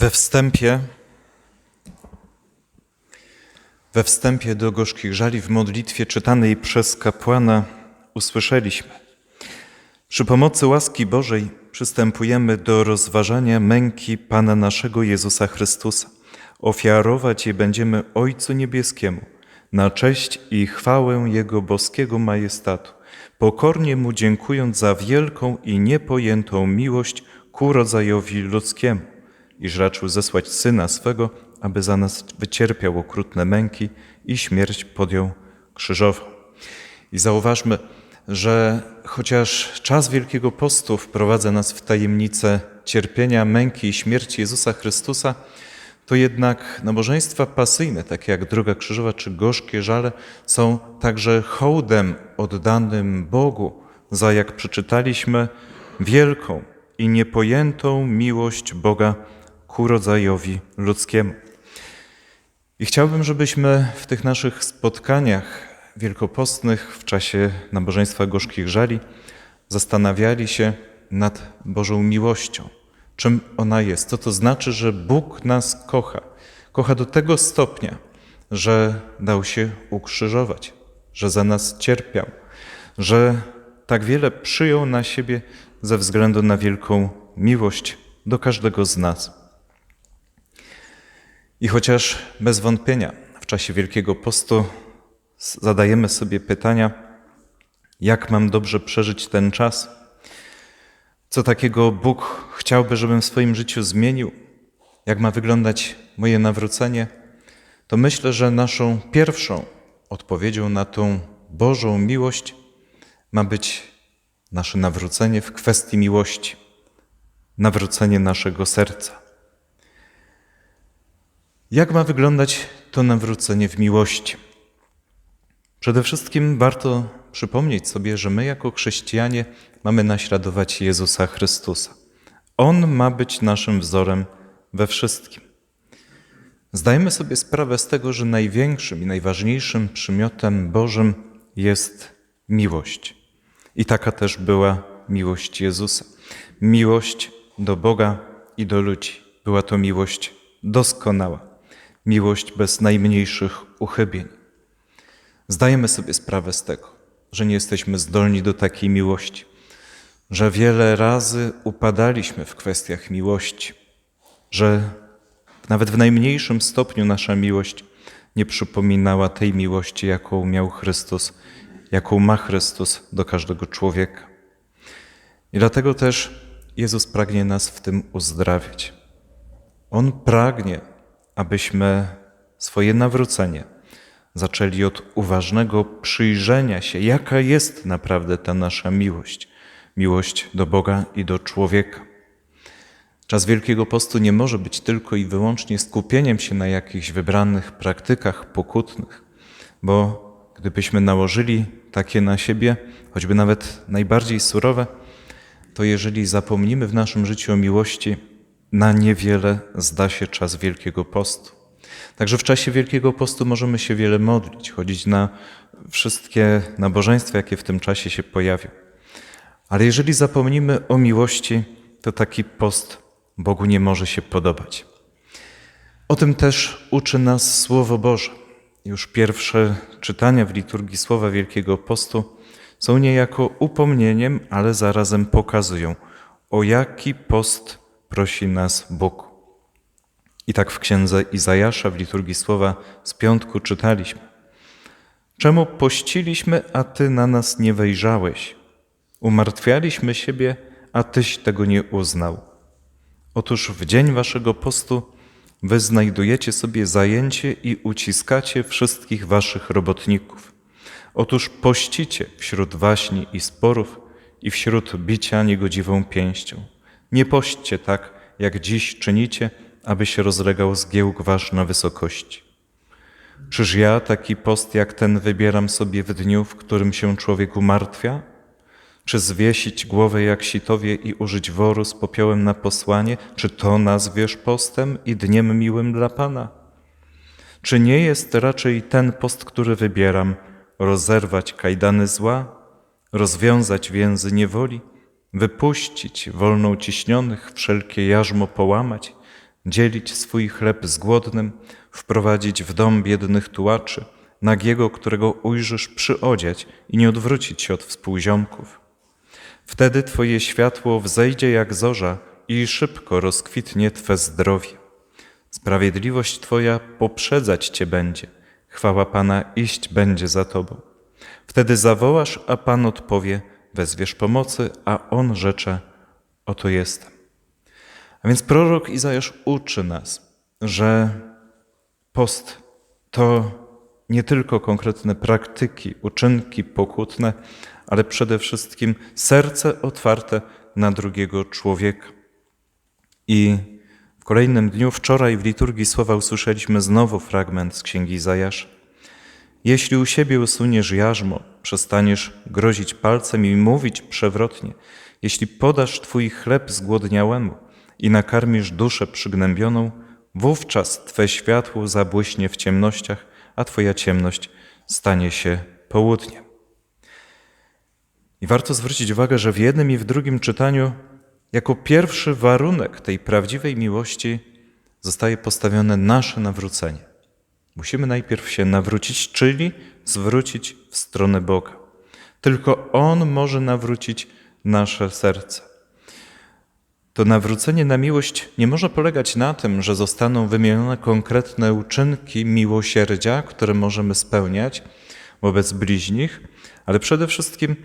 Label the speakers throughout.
Speaker 1: We wstępie, we wstępie do gorzkich żali w modlitwie czytanej przez kapłana usłyszeliśmy. Przy pomocy łaski Bożej przystępujemy do rozważania męki Pana naszego Jezusa Chrystusa. Ofiarować je będziemy Ojcu Niebieskiemu na cześć i chwałę Jego boskiego majestatu, pokornie Mu dziękując za wielką i niepojętą miłość ku rodzajowi ludzkiemu, iż raczył zesłać Syna swego, aby za nas wycierpiał okrutne męki i śmierć podjął krzyżową. I zauważmy, że chociaż czas Wielkiego Postu wprowadza nas w tajemnicę cierpienia, męki i śmierci Jezusa Chrystusa, to jednak nabożeństwa pasyjne, takie jak Droga Krzyżowa czy Gorzkie Żale, są także hołdem oddanym Bogu za, jak przeczytaliśmy, wielką i niepojętą miłość Boga ku rodzajowi ludzkiemu. I chciałbym, żebyśmy w tych naszych spotkaniach wielkopostnych w czasie nabożeństwa gorzkich żali zastanawiali się nad Bożą miłością. Czym ona jest? Co to znaczy, że Bóg nas kocha? Kocha do tego stopnia, że dał się ukrzyżować, że za nas cierpiał, że tak wiele przyjął na siebie ze względu na wielką miłość do każdego z nas. I chociaż bez wątpienia w czasie Wielkiego Postu zadajemy sobie pytania, jak mam dobrze przeżyć ten czas, co takiego Bóg chciałby, żebym w swoim życiu zmienił, jak ma wyglądać moje nawrócenie, to myślę, że naszą pierwszą odpowiedzią na tą Bożą miłość ma być nasze nawrócenie w kwestii miłości, nawrócenie naszego serca. Jak ma wyglądać to nawrócenie w miłości? Przede wszystkim warto przypomnieć sobie, że my jako chrześcijanie mamy naśladować Jezusa Chrystusa. On ma być naszym wzorem we wszystkim. Zdajemy sobie sprawę z tego, że największym i najważniejszym przymiotem Bożym jest miłość. I taka też była miłość Jezusa. Miłość do Boga i do ludzi. Była to miłość doskonała, miłość bez najmniejszych uchybień. Zdajemy sobie sprawę z tego, że nie jesteśmy zdolni do takiej miłości, że wiele razy upadaliśmy w kwestiach miłości, że nawet w najmniejszym stopniu nasza miłość nie przypominała tej miłości, jaką miał Chrystus, jaką ma Chrystus do każdego człowieka. I dlatego też Jezus pragnie nas w tym uzdrawiać. On pragnie, abyśmy swoje nawrócenie zaczęli od uważnego przyjrzenia się, jaka jest naprawdę ta nasza miłość miłość do Boga i do człowieka. Czas Wielkiego Postu nie może być tylko i wyłącznie skupieniem się na jakichś wybranych praktykach pokutnych, bo gdybyśmy nałożyli takie na siebie, choćby nawet najbardziej surowe, to jeżeli zapomnimy w naszym życiu o miłości, na niewiele zda się czas Wielkiego Postu. Także w czasie Wielkiego Postu możemy się wiele modlić, chodzić na wszystkie nabożeństwa, jakie w tym czasie się pojawią. Ale jeżeli zapomnimy o miłości, to taki post Bogu nie może się podobać. O tym też uczy nas Słowo Boże. Już pierwsze czytania w liturgii Słowa Wielkiego Postu są niejako upomnieniem, ale zarazem pokazują, o jaki post prosi nas Bóg. I tak w księdze Izajasza w liturgii Słowa z piątku czytaliśmy. Czemu pościliśmy, a Ty na nas nie wejrzałeś? Umartwialiśmy siebie, a Tyś tego nie uznał. Otóż w dzień Waszego postu Wy znajdujecie sobie zajęcie i uciskacie wszystkich Waszych robotników. Otóż pościcie wśród waśni i sporów i wśród bicia niegodziwą pięścią. Nie pośćcie tak, jak dziś czynicie, aby się rozlegał zgiełk wasz na wysokości. Czyż ja taki post jak ten wybieram sobie w dniu, w którym się człowiek umartwia? Czy zwiesić głowę jak sitowie i użyć woru z popiołem na posłanie? Czy to nazwiesz postem i dniem miłym dla Pana? Czy nie jest raczej ten post, który wybieram, rozerwać kajdany zła, rozwiązać więzy niewoli, wypuścić wolną ciśnionych, wszelkie jarzmo połamać, dzielić swój chleb z głodnym, wprowadzić w dom biednych tułaczy, nagiego, którego ujrzysz, przyodziać i nie odwrócić się od współziomków. Wtedy Twoje światło wzejdzie jak zorza i szybko rozkwitnie Twe zdrowie. Sprawiedliwość Twoja poprzedzać Cię będzie, chwała Pana iść będzie za Tobą. Wtedy zawołasz, a Pan odpowie, wezwiesz pomocy, a On rzecze, oto jestem. A więc prorok Izajasz uczy nas, że post to nie tylko konkretne praktyki, uczynki pokutne, ale przede wszystkim serce otwarte na drugiego człowieka. I w kolejnym dniu, wczoraj w liturgii słowa usłyszeliśmy znowu fragment z Księgi Izajasza. Jeśli u siebie usuniesz jarzmo, przestaniesz grozić palcem i mówić przewrotnie, jeśli podasz Twój chleb zgłodniałemu i nakarmisz duszę przygnębioną, wówczas Twe światło zabłyśnie w ciemnościach, a Twoja ciemność stanie się południem. I warto zwrócić uwagę, że w jednym i w drugim czytaniu, jako pierwszy warunek tej prawdziwej miłości, zostaje postawione nasze nawrócenie. Musimy najpierw się nawrócić, czyli zwrócić w stronę Boga. Tylko On może nawrócić nasze serce. To nawrócenie na miłość nie może polegać na tym, że zostaną wymienione konkretne uczynki miłosierdzia, które możemy spełniać wobec bliźnich, ale przede wszystkim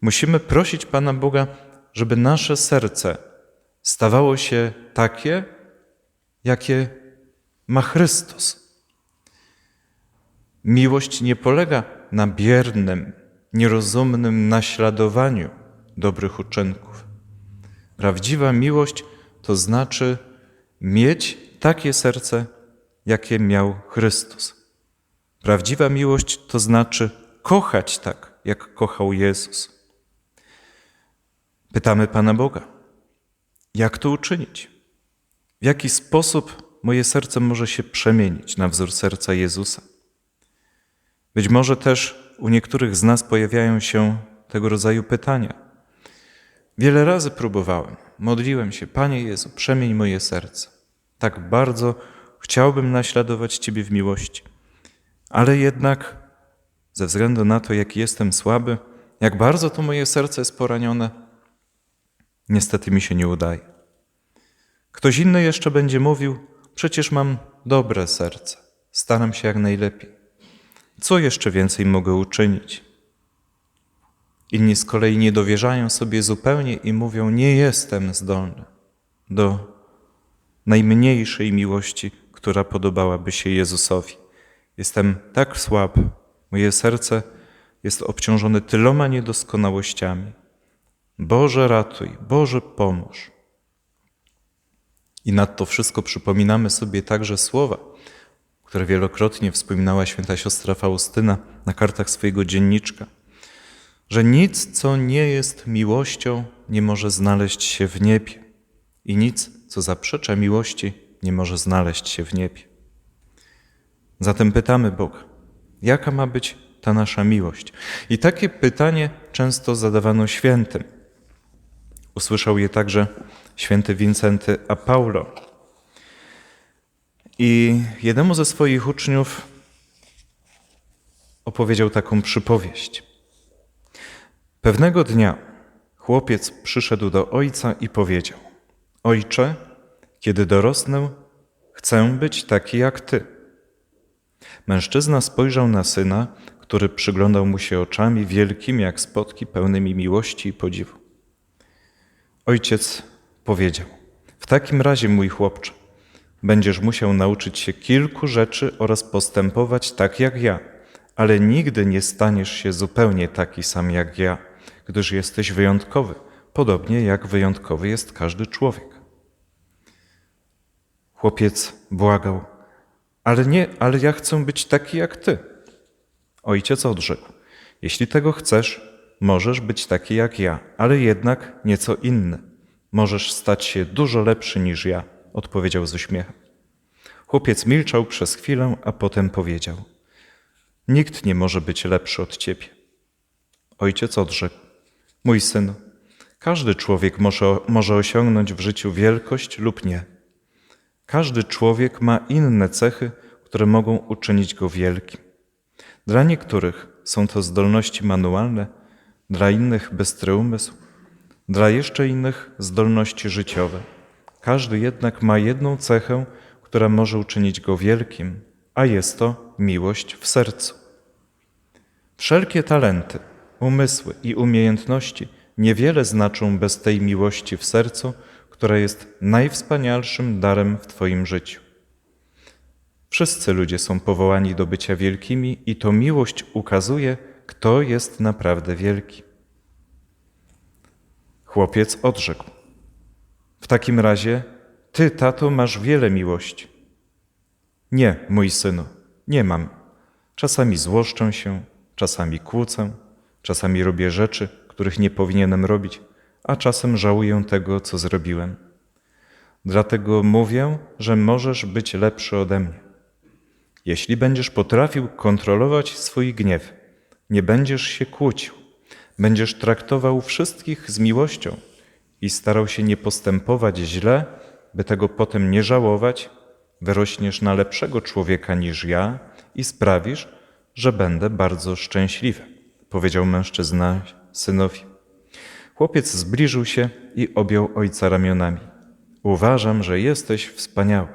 Speaker 1: musimy prosić Pana Boga, żeby nasze serce stawało się takie, jakie ma Chrystus. Miłość nie polega na biernym, nierozumnym naśladowaniu dobrych uczynków. Prawdziwa miłość to znaczy mieć takie serce, jakie miał Chrystus. Prawdziwa miłość to znaczy kochać tak, jak kochał Jezus. Pytamy Pana Boga, jak to uczynić? W jaki sposób moje serce może się przemienić na wzór serca Jezusa? Być może też u niektórych z nas pojawiają się tego rodzaju pytania. Wiele razy próbowałem, modliłem się, Panie Jezu, przemień moje serce. Tak bardzo chciałbym naśladować Ciebie w miłości, ale jednak ze względu na to, jaki jestem słaby, jak bardzo to moje serce jest poranione, niestety mi się nie udaje. Ktoś inny jeszcze będzie mówił: Przecież mam dobre serce, staram się jak najlepiej. Co jeszcze więcej mogę uczynić? Inni z kolei nie dowierzają sobie zupełnie i mówią: Nie jestem zdolny do najmniejszej miłości, która podobałaby się Jezusowi. Jestem tak słaby, moje serce jest obciążone tyloma niedoskonałościami. Boże, ratuj, Boże, pomóż. I nad to wszystko przypominamy sobie także słowa, które wielokrotnie wspominała święta siostra Faustyna na kartach swojego dzienniczka, że nic, co nie jest miłością, nie może znaleźć się w niebie i nic, co zaprzecza miłości, nie może znaleźć się w niebie. Zatem pytamy Boga, jaka ma być ta nasza miłość? I takie pytanie często zadawano świętym. Usłyszał je także święty Wincenty a Paulo. I jednemu ze swoich uczniów opowiedział taką przypowieść. Pewnego dnia chłopiec przyszedł do ojca i powiedział: Ojcze, kiedy dorosnę, chcę być taki jak ty. Mężczyzna spojrzał na syna, który przyglądał mu się oczami wielkimi jak spotki, pełnymi miłości i podziwu. Ojciec powiedział: W takim razie, mój chłopcze, będziesz musiał nauczyć się kilku rzeczy oraz postępować tak jak ja, ale nigdy nie staniesz się zupełnie taki sam jak ja, gdyż jesteś wyjątkowy, podobnie jak wyjątkowy jest każdy człowiek. Chłopiec błagał: Ale nie, ale ja chcę być taki jak ty. Ojciec odrzekł: Jeśli tego chcesz, możesz być taki jak ja, ale jednak nieco inny. Możesz stać się dużo lepszy niż ja, odpowiedział z uśmiechem. Chłopiec milczał przez chwilę, a potem powiedział: Nikt nie może być lepszy od ciebie. Ojciec odrzekł: Mój synu, każdy człowiek może, może osiągnąć w życiu wielkość lub nie. Każdy człowiek ma inne cechy, które mogą uczynić go wielkim. Dla niektórych są to zdolności manualne, dla innych bystry umysł, dla jeszcze innych zdolności życiowe. Każdy jednak ma jedną cechę, która może uczynić go wielkim, a jest to miłość w sercu. Wszelkie talenty, umysły i umiejętności niewiele znaczą bez tej miłości w sercu, która jest najwspanialszym darem w Twoim życiu. Wszyscy ludzie są powołani do bycia wielkimi i to miłość ukazuje, kto jest naprawdę wielki. Chłopiec odrzekł: W takim razie ty, tato, masz wiele miłości. Nie, mój synu, nie mam. Czasami złoszczę się, czasami kłócę, czasami robię rzeczy, których nie powinienem robić, a czasem żałuję tego, co zrobiłem. Dlatego mówię, że możesz być lepszy ode mnie. Jeśli będziesz potrafił kontrolować swój gniew, nie będziesz się kłócił, będziesz traktował wszystkich z miłością i starał się nie postępować źle, by tego potem nie żałować, wyrośniesz na lepszego człowieka niż ja i sprawisz, że będę bardzo szczęśliwy, powiedział mężczyzna synowi. Chłopiec zbliżył się i objął ojca ramionami. Uważam, że jesteś wspaniały.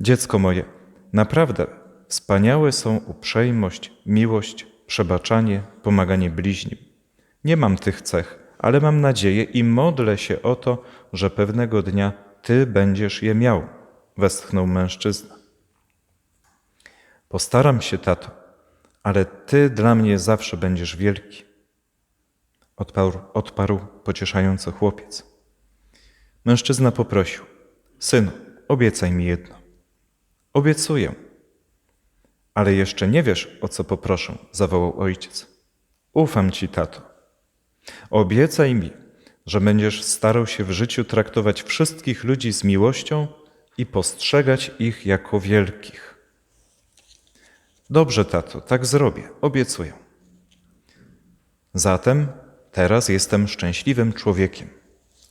Speaker 1: Dziecko moje, naprawdę wspaniałe są uprzejmość, miłość, przebaczanie, pomaganie bliźnim. Nie mam tych cech, ale mam nadzieję i modlę się o to, że pewnego dnia Ty będziesz je miał, westchnął mężczyzna. Postaram się, tato, ale Ty dla mnie zawsze będziesz wielki, odparł, odparł pocieszająco chłopiec. Mężczyzna poprosił: Synu, obiecaj mi jedno. Obiecuję. Ale jeszcze nie wiesz, o co poproszę, zawołał ojciec. Ufam ci, tato. Obiecaj mi, że będziesz starał się w życiu traktować wszystkich ludzi z miłością i postrzegać ich jako wielkich. Dobrze, tato, tak zrobię, obiecuję. Zatem teraz jestem szczęśliwym człowiekiem,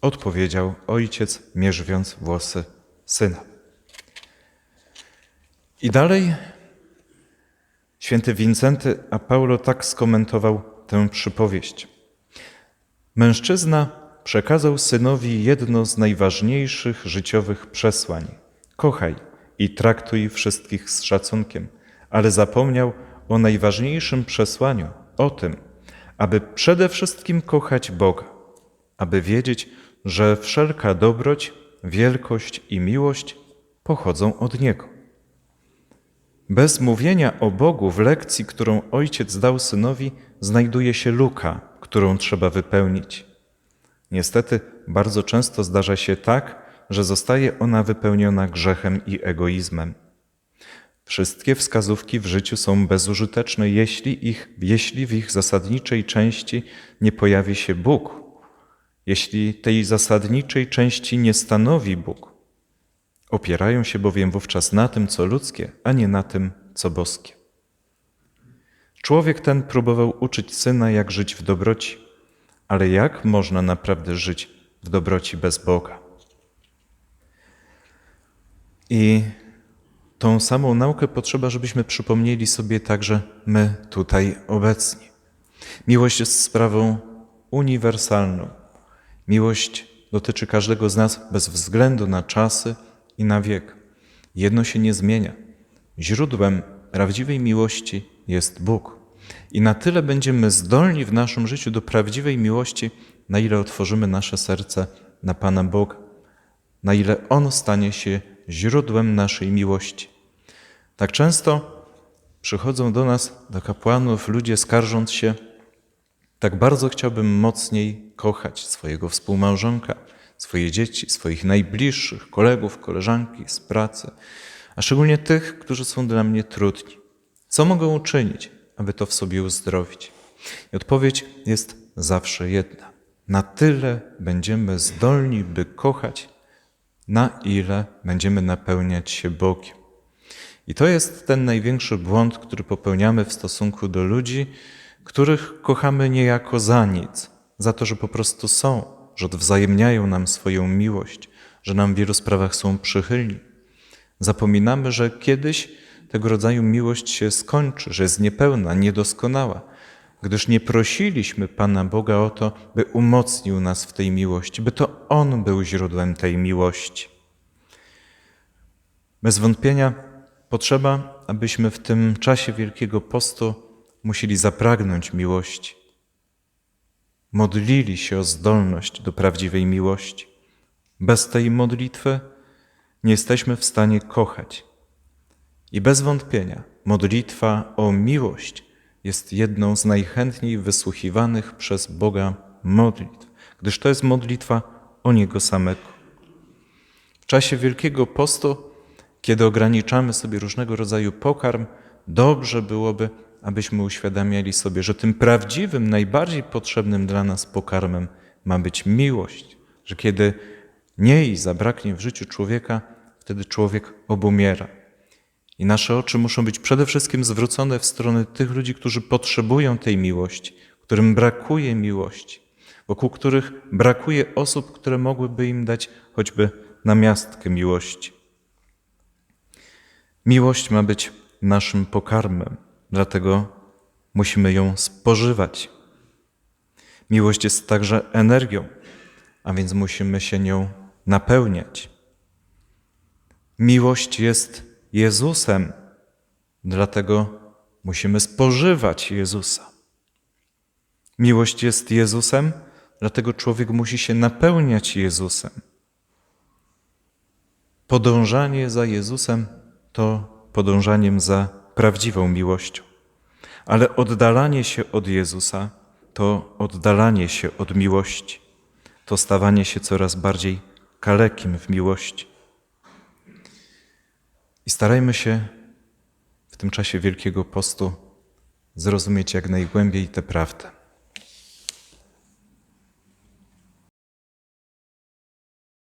Speaker 1: odpowiedział ojciec, mierząc włosy syna. I dalej święty Wincenty a Paulo tak skomentował tę przypowieść. Mężczyzna przekazał synowi jedno z najważniejszych życiowych przesłań: kochaj i traktuj wszystkich z szacunkiem, ale zapomniał o najważniejszym przesłaniu o tym, aby przede wszystkim kochać Boga, aby wiedzieć, że wszelka dobroć, wielkość i miłość pochodzą od Niego. Bez mówienia o Bogu w lekcji, którą ojciec dał synowi, znajduje się luka, którą trzeba wypełnić. Niestety, bardzo często zdarza się tak, że zostaje ona wypełniona grzechem i egoizmem. Wszystkie wskazówki w życiu są bezużyteczne, jeśli, ich, jeśli w ich zasadniczej części nie pojawi się Bóg, jeśli tej zasadniczej części nie stanowi Bóg. Opierają się bowiem wówczas na tym, co ludzkie, a nie na tym, co boskie. Człowiek ten próbował uczyć syna, jak żyć w dobroci, ale jak można naprawdę żyć w dobroci bez Boga? I tą samą naukę potrzeba, żebyśmy przypomnieli sobie także my tutaj obecni. Miłość jest sprawą uniwersalną. Miłość dotyczy każdego z nas bez względu na czasy i na wiek. Jedno się nie zmienia. Źródłem prawdziwej miłości jest Bóg. I na tyle będziemy zdolni w naszym życiu do prawdziwej miłości, na ile otworzymy nasze serce na Pana Boga, na ile On stanie się źródłem naszej miłości. Tak często przychodzą do nas, do kapłanów, ludzie skarżąc się, tak bardzo chciałbym mocniej kochać swojego współmałżonka, swoje dzieci, swoich najbliższych, kolegów, koleżanki z pracy, a szczególnie tych, którzy są dla mnie trudni. Co mogę uczynić, aby to w sobie uzdrowić? I odpowiedź jest zawsze jedna. Na tyle będziemy zdolni, by kochać, na ile będziemy napełniać się Bogiem. I to jest ten największy błąd, który popełniamy w stosunku do ludzi, których kochamy niejako za nic, za to, że po prostu są, że odwzajemniają nam swoją miłość, że nam w wielu sprawach są przychylni. Zapominamy, że kiedyś tego rodzaju miłość się skończy, że jest niepełna, niedoskonała, gdyż nie prosiliśmy Pana Boga o to, by umocnił nas w tej miłości, by to On był źródłem tej miłości. Bez wątpienia potrzeba, abyśmy w tym czasie Wielkiego Postu musieli zapragnąć miłości. Modlili się o zdolność do prawdziwej miłości. Bez tej modlitwy nie jesteśmy w stanie kochać. I bez wątpienia modlitwa o miłość jest jedną z najchętniej wysłuchiwanych przez Boga modlitw, gdyż to jest modlitwa o Niego samego. W czasie Wielkiego Postu, kiedy ograniczamy sobie różnego rodzaju pokarm, dobrze byłoby, abyśmy uświadamiali sobie, że tym prawdziwym, najbardziej potrzebnym dla nas pokarmem ma być miłość, że kiedy niej zabraknie w życiu człowieka, wtedy człowiek obumiera. I nasze oczy muszą być przede wszystkim zwrócone w stronę tych ludzi, którzy potrzebują tej miłości, którym brakuje miłości, wokół których brakuje osób, które mogłyby im dać choćby namiastkę miłości. Miłość ma być naszym pokarmem, dlatego musimy ją spożywać. Miłość jest także energią, a więc musimy się nią napełniać. Miłość jest Jezusem, dlatego musimy spożywać Jezusa. Miłość jest Jezusem, dlatego człowiek musi się napełniać Jezusem. Podążanie za Jezusem to podążaniem za prawdziwą miłością, ale oddalanie się od Jezusa to oddalanie się od miłości, to stawanie się coraz bardziej kalekim w miłości. I starajmy się w tym czasie Wielkiego Postu zrozumieć jak najgłębiej tę prawdę.